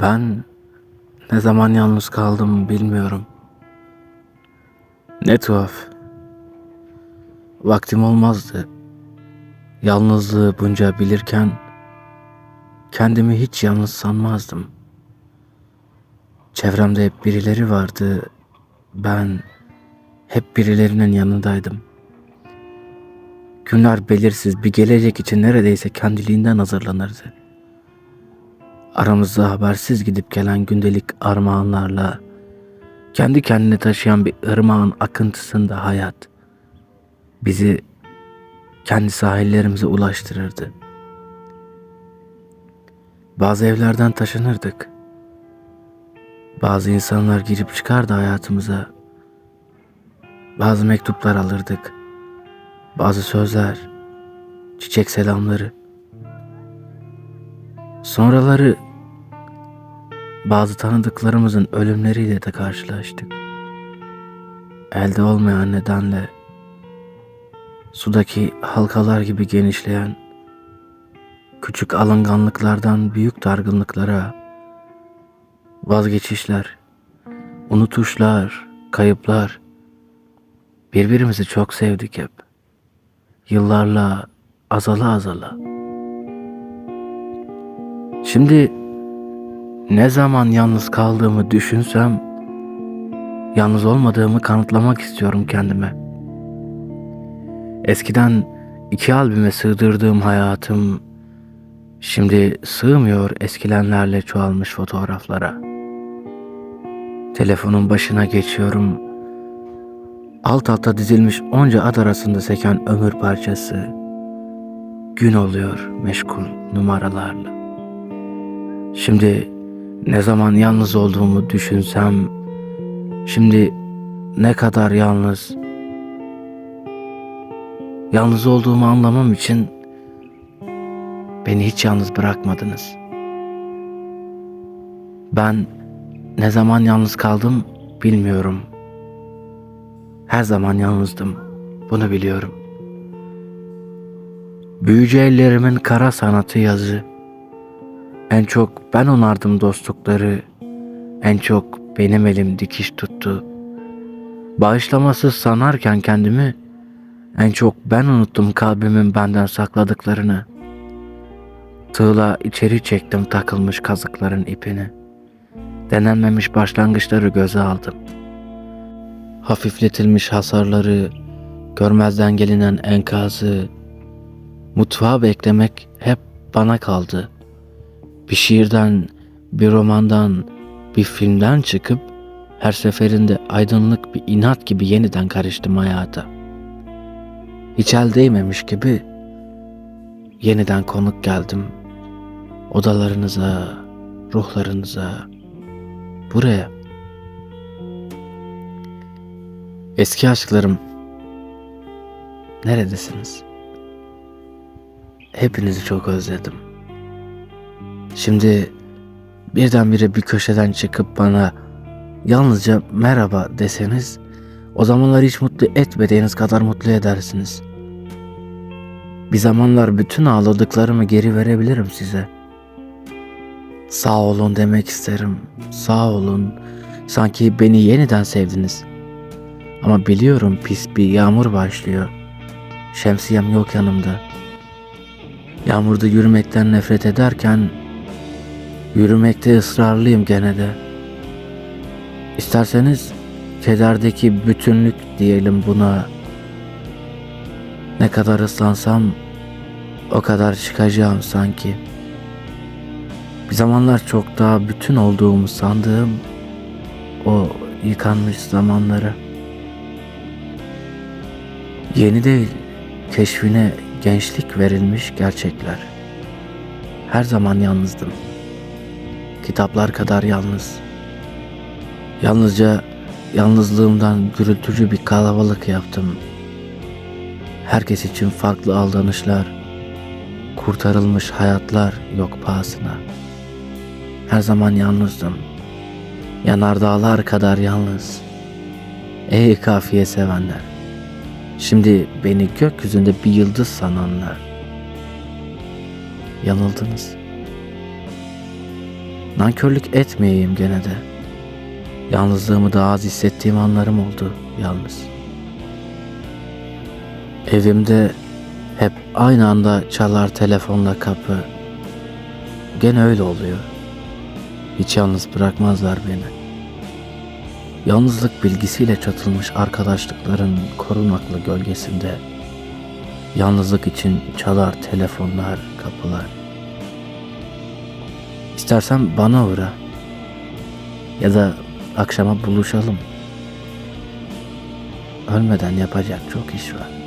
Ben ne zaman yalnız kaldım bilmiyorum. Ne tuhaf. Vaktim olmazdı. Yalnızlığı bunca bilirken kendimi hiç yalnız sanmazdım. Çevremde hep birileri vardı. Ben hep birilerinin yanındaydım. Günler belirsiz bir gelecek için neredeyse kendiliğinden hazırlanırdı. Aramızda habersiz gidip gelen gündelik armağanlarla kendi kendine taşıyan bir ırmağın akıntısında hayat bizi kendi sahillerimize ulaştırırdı. Bazı evlerden taşınırdık. Bazı insanlar girip çıkardı hayatımıza. Bazı mektuplar alırdık. Bazı sözler, çiçek selamları. Sonraları bazı tanıdıklarımızın ölümleriyle de karşılaştık. Elde olmayan nedenle sudaki halkalar gibi genişleyen küçük alınganlıklardan büyük dargınlıklara vazgeçişler, unutuşlar, kayıplar birbirimizi çok sevdik hep. Yıllarla azala azala. Şimdi ne zaman yalnız kaldığımı düşünsem yalnız olmadığımı kanıtlamak istiyorum kendime. Eskiden iki albüme sığdırdığım hayatım şimdi sığmıyor eskilenlerle çoğalmış fotoğraflara. Telefonun başına geçiyorum. Alt alta dizilmiş onca ad arasında seken ömür parçası. Gün oluyor meşgul numaralarla. Şimdi ne zaman yalnız olduğumu düşünsem, şimdi ne kadar yalnız, yalnız olduğumu anlamam için beni hiç yalnız bırakmadınız. Ben ne zaman yalnız kaldım bilmiyorum. Her zaman yalnızdım. Bunu biliyorum. Büyücü ellerimin kara sanatı yazı. En çok ben onardım dostlukları. En çok benim elim dikiş tuttu. Bağışlamasız sanarken kendimi en çok ben unuttum kalbimin benden sakladıklarını. Tığla içeri çektim takılmış kazıkların ipini. Denenmemiş başlangıçları göze aldım. Hafifletilmiş hasarları, görmezden gelinen enkazı, mutfağa beklemek hep bana kaldı.'' Bir şiirden, bir romandan, bir filmden çıkıp her seferinde aydınlık bir inat gibi yeniden karıştım hayata. Hiç el değmemiş gibi yeniden konuk geldim. Odalarınıza, ruhlarınıza, buraya. Eski aşklarım, neredesiniz? Hepinizi çok özledim. Şimdi birdenbire bir köşeden çıkıp bana yalnızca merhaba deseniz o zamanlar hiç mutlu etmediğiniz kadar mutlu edersiniz. Bir zamanlar bütün ağladıklarımı geri verebilirim size. Sağ olun demek isterim. Sağ olun. Sanki beni yeniden sevdiniz. Ama biliyorum pis bir yağmur başlıyor. Şemsiyem yok yanımda. Yağmurda yürümekten nefret ederken Yürümekte ısrarlıyım gene de. İsterseniz kederdeki bütünlük diyelim buna. Ne kadar ıslansam o kadar çıkacağım sanki. Bir zamanlar çok daha bütün olduğumu sandığım o yıkanmış zamanları. Yeni değil, keşfine gençlik verilmiş gerçekler. Her zaman yalnızdım.'' Kitaplar kadar yalnız. Yalnızca yalnızlığımdan gürültücü bir kalabalık yaptım. Herkes için farklı aldanışlar, kurtarılmış hayatlar yok pahasına. Her zaman yalnızdım. Yanardağlar kadar yalnız. Ey kafiye sevenler. Şimdi beni gökyüzünde bir yıldız sananlar. Yanıldınız.'' Nankörlük etmeyeyim gene de. Yalnızlığımı daha az hissettiğim anlarım oldu yalnız. Evimde hep aynı anda çalar telefonla kapı. Gene öyle oluyor. Hiç yalnız bırakmazlar beni. Yalnızlık bilgisiyle çatılmış arkadaşlıkların korunaklı gölgesinde yalnızlık için çalar telefonlar, kapılar. İstersen bana uğra. Ya da akşama buluşalım. Ölmeden yapacak çok iş var.